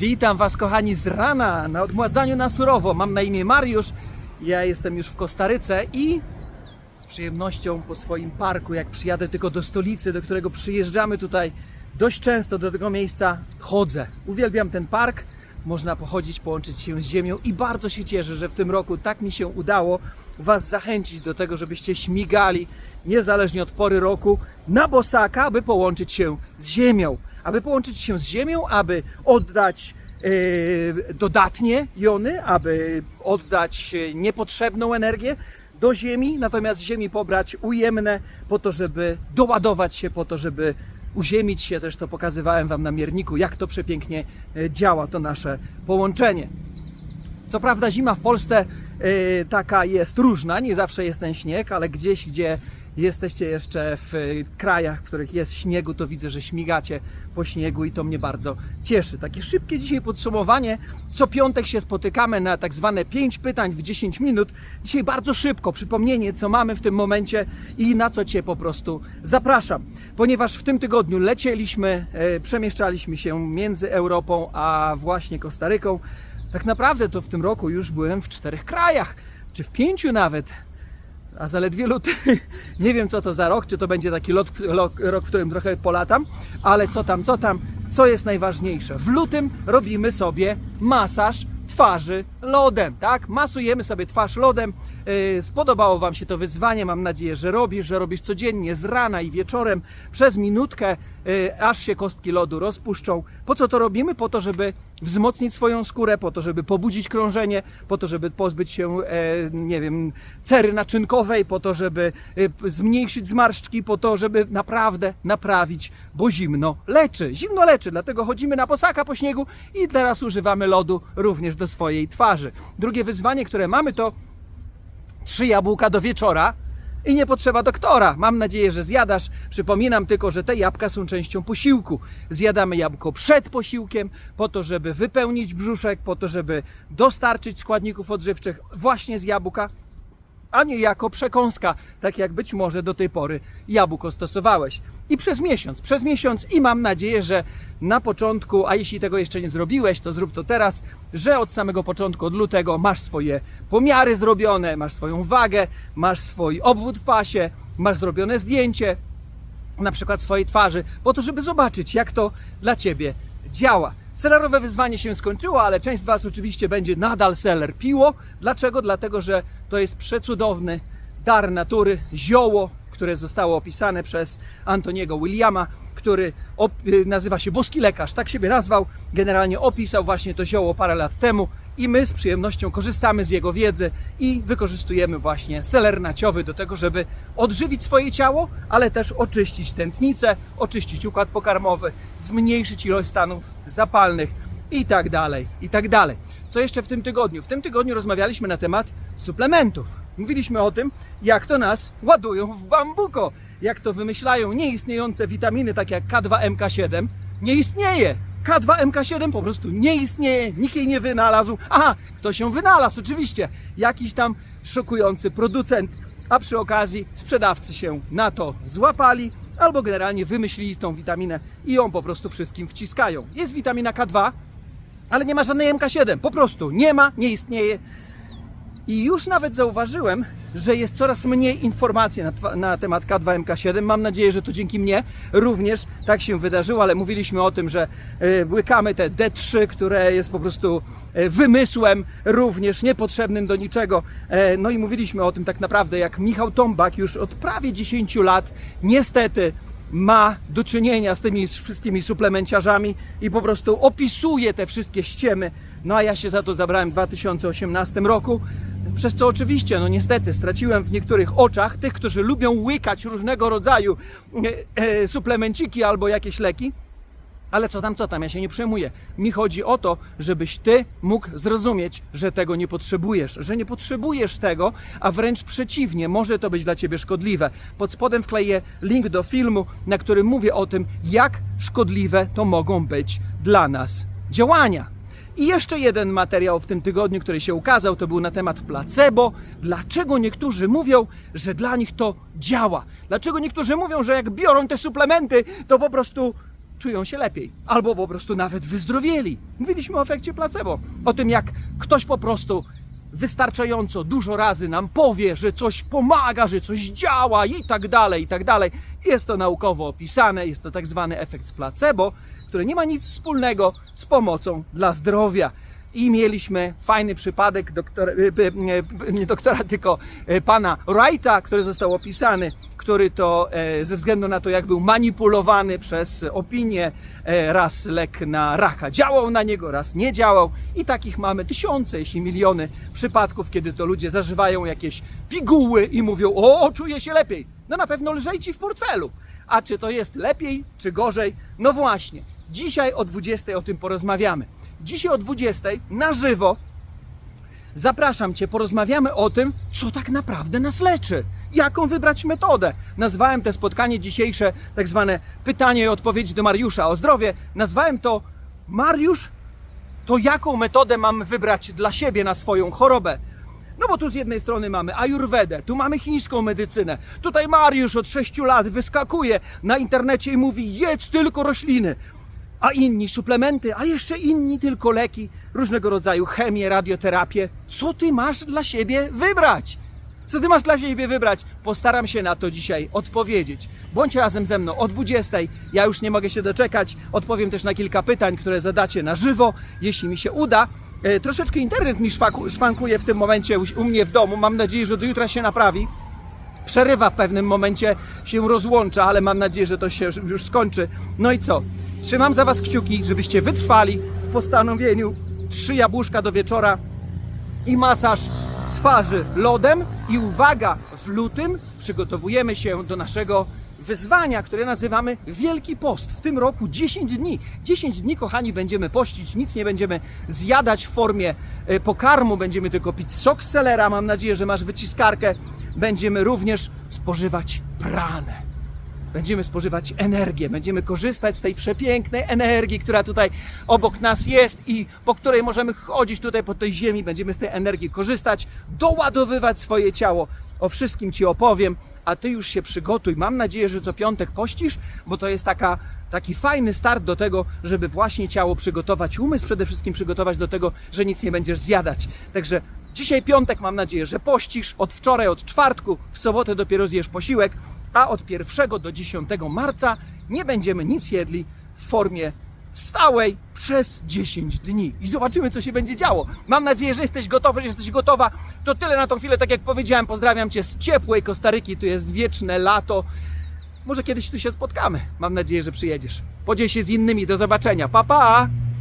Witam Was, kochani, z rana na odmładzaniu na surowo. Mam na imię Mariusz. Ja jestem już w Kostaryce i z przyjemnością po swoim parku, jak przyjadę tylko do stolicy, do którego przyjeżdżamy tutaj dość często do tego miejsca, chodzę. Uwielbiam ten park. Można pochodzić, połączyć się z ziemią i bardzo się cieszę, że w tym roku tak mi się udało Was zachęcić do tego, żebyście śmigali niezależnie od pory roku na bosaka, aby połączyć się z ziemią. Aby połączyć się z ziemią, aby oddać e, dodatnie jony, aby oddać e, niepotrzebną energię do ziemi, natomiast z ziemi pobrać ujemne po to, żeby doładować się, po to, żeby uziemić się. Zresztą pokazywałem Wam na mierniku, jak to przepięknie e, działa to nasze połączenie. Co prawda zima w Polsce taka jest różna, nie zawsze jest ten śnieg, ale gdzieś, gdzie jesteście jeszcze w y, krajach, w których jest śniegu, to widzę, że śmigacie po śniegu i to mnie bardzo cieszy. Takie szybkie dzisiaj podsumowanie. Co piątek się spotykamy na tak zwane 5 pytań w 10 minut. Dzisiaj bardzo szybko przypomnienie, co mamy w tym momencie i na co Cię po prostu zapraszam. Ponieważ w tym tygodniu lecieliśmy, y, przemieszczaliśmy się między Europą a właśnie Kostaryką. Tak naprawdę to w tym roku już byłem w czterech krajach, czy w pięciu nawet. A zaledwie luty. Nie wiem co to za rok, czy to będzie taki lot, lo- rok, w którym trochę polatam, ale co tam, co tam, co jest najważniejsze. W lutym robimy sobie masaż twarzy lodem, tak? Masujemy sobie twarz lodem. Yy, Spodobało Wam się to wyzwanie, mam nadzieję, że robisz, że robisz codziennie z rana i wieczorem przez minutkę, yy, aż się kostki lodu rozpuszczą. Po co to robimy? Po to, żeby wzmocnić swoją skórę, po to, żeby pobudzić krążenie, po to, żeby pozbyć się, e, nie wiem, cery naczynkowej, po to, żeby e, zmniejszyć zmarszczki, po to, żeby naprawdę naprawić, bo zimno leczy. Zimno leczy, dlatego chodzimy na posaka po śniegu i teraz używamy lodu również do swojej twarzy. Drugie wyzwanie, które mamy to trzy jabłka do wieczora i nie potrzeba doktora. Mam nadzieję, że zjadasz. Przypominam tylko, że te jabłka są częścią posiłku. Zjadamy jabłko przed posiłkiem, po to, żeby wypełnić brzuszek, po to, żeby dostarczyć składników odżywczych właśnie z jabłka, a nie jako przekąska, tak jak być może do tej pory jabłko stosowałeś. I przez miesiąc, przez miesiąc i mam nadzieję, że na początku, a jeśli tego jeszcze nie zrobiłeś, to zrób to teraz, że od samego początku, od lutego masz swoje pomiary zrobione, masz swoją wagę, masz swój obwód w pasie, masz zrobione zdjęcie, na przykład swojej twarzy, po to, żeby zobaczyć, jak to dla Ciebie działa. Sellerowe wyzwanie się skończyło, ale część z Was oczywiście będzie nadal seller piło. Dlaczego? Dlatego, że to jest przecudowny dar natury, zioło, które zostało opisane przez Antoniego Williama, który y, nazywa się Boski Lekarz, tak siebie nazwał. Generalnie opisał właśnie to zioło parę lat temu i my z przyjemnością korzystamy z jego wiedzy i wykorzystujemy właśnie seler naciowy do tego, żeby odżywić swoje ciało, ale też oczyścić tętnicę, oczyścić układ pokarmowy, zmniejszyć ilość stanów zapalnych i tak dalej, i tak dalej. Co jeszcze w tym tygodniu? W tym tygodniu rozmawialiśmy na temat suplementów. Mówiliśmy o tym, jak to nas ładują w bambuko, jak to wymyślają nieistniejące witaminy, tak jak K2MK7. Nie istnieje! K2MK7 po prostu nie istnieje, nikt jej nie wynalazł. Aha, ktoś ją wynalazł, oczywiście. Jakiś tam szokujący producent, a przy okazji sprzedawcy się na to złapali albo generalnie wymyślili tą witaminę i ją po prostu wszystkim wciskają. Jest witamina K2, ale nie ma żadnej MK7, po prostu nie ma, nie istnieje. I już nawet zauważyłem, że jest coraz mniej informacji na, na temat K2MK7. Mam nadzieję, że to dzięki mnie również tak się wydarzyło, ale mówiliśmy o tym, że e, łykamy te D3, które jest po prostu e, wymysłem również niepotrzebnym do niczego. E, no i mówiliśmy o tym tak naprawdę, jak Michał Tombak już od prawie 10 lat niestety ma do czynienia z tymi wszystkimi suplemenciarzami i po prostu opisuje te wszystkie ściemy. No a ja się za to zabrałem w 2018 roku. Przez co oczywiście, no niestety, straciłem w niektórych oczach tych, którzy lubią łykać różnego rodzaju e, e, suplemenciki albo jakieś leki. Ale co tam, co tam, ja się nie przejmuję. Mi chodzi o to, żebyś ty mógł zrozumieć, że tego nie potrzebujesz, że nie potrzebujesz tego, a wręcz przeciwnie, może to być dla ciebie szkodliwe. Pod spodem wkleję link do filmu, na którym mówię o tym, jak szkodliwe to mogą być dla nas działania. I jeszcze jeden materiał w tym tygodniu, który się ukazał, to był na temat placebo. Dlaczego niektórzy mówią, że dla nich to działa? Dlaczego niektórzy mówią, że jak biorą te suplementy, to po prostu czują się lepiej, albo po prostu nawet wyzdrowieli. Mówiliśmy o efekcie placebo, o tym jak ktoś po prostu wystarczająco dużo razy nam powie, że coś pomaga, że coś działa i tak dalej, i tak dalej. Jest to naukowo opisane, jest to tak zwany efekt placebo, który nie ma nic wspólnego z pomocą dla zdrowia. I mieliśmy fajny przypadek doktora, e, nie doktora, tylko e, pana Wrighta, który został opisany, który to e, ze względu na to, jak był manipulowany przez opinię, e, raz lek na raka działał na niego, raz nie działał. I takich mamy tysiące, jeśli miliony przypadków, kiedy to ludzie zażywają jakieś piguły i mówią: O, czuję się lepiej. No na pewno lżej ci w portfelu. A czy to jest lepiej, czy gorzej? No właśnie. Dzisiaj o 20 o tym porozmawiamy. Dzisiaj o 20 na żywo Zapraszam Cię, porozmawiamy o tym, co tak naprawdę nas leczy. Jaką wybrać metodę? Nazwałem te spotkanie dzisiejsze, tak zwane pytanie i odpowiedź do Mariusza o zdrowie. Nazwałem to Mariusz, to jaką metodę mam wybrać dla siebie na swoją chorobę? No bo tu z jednej strony mamy ajurwedę, tu mamy chińską medycynę. Tutaj Mariusz od 6 lat wyskakuje na internecie i mówi: jedz tylko rośliny a inni suplementy, a jeszcze inni tylko leki, różnego rodzaju chemię, radioterapię. Co ty masz dla siebie wybrać? Co ty masz dla siebie wybrać? Postaram się na to dzisiaj odpowiedzieć. Bądź razem ze mną o 20. Ja już nie mogę się doczekać. Odpowiem też na kilka pytań, które zadacie na żywo, jeśli mi się uda. E, troszeczkę internet mi szwankuje w tym momencie u mnie w domu. Mam nadzieję, że do jutra się naprawi przerywa w pewnym momencie, się rozłącza, ale mam nadzieję, że to się już skończy. No i co? Trzymam za Was kciuki, żebyście wytrwali w postanowieniu trzy jabłuszka do wieczora i masaż twarzy lodem. I uwaga, w lutym przygotowujemy się do naszego wyzwania, które nazywamy Wielki Post. W tym roku 10 dni. 10 dni, kochani, będziemy pościć, nic nie będziemy zjadać w formie e, pokarmu, będziemy tylko pić sok selera. Mam nadzieję, że masz wyciskarkę. Będziemy również spożywać pranę będziemy spożywać energię, będziemy korzystać z tej przepięknej energii, która tutaj obok nas jest i po której możemy chodzić tutaj po tej ziemi, będziemy z tej energii korzystać, doładowywać swoje ciało. O wszystkim Ci opowiem, a Ty już się przygotuj. Mam nadzieję, że co piątek pościsz, bo to jest taka, taki fajny start do tego, żeby właśnie ciało przygotować, umysł przede wszystkim przygotować do tego, że nic nie będziesz zjadać. Także dzisiaj piątek, mam nadzieję, że pościsz. Od wczoraj, od czwartku, w sobotę dopiero zjesz posiłek a od 1 do 10 marca nie będziemy nic jedli w formie stałej przez 10 dni. I zobaczymy, co się będzie działo. Mam nadzieję, że jesteś gotowy, że jesteś gotowa. To tyle na tą chwilę, tak jak powiedziałem. Pozdrawiam Cię z ciepłej Kostaryki. Tu jest wieczne lato. Może kiedyś tu się spotkamy. Mam nadzieję, że przyjedziesz. Podziel się z innymi. Do zobaczenia. Pa, pa!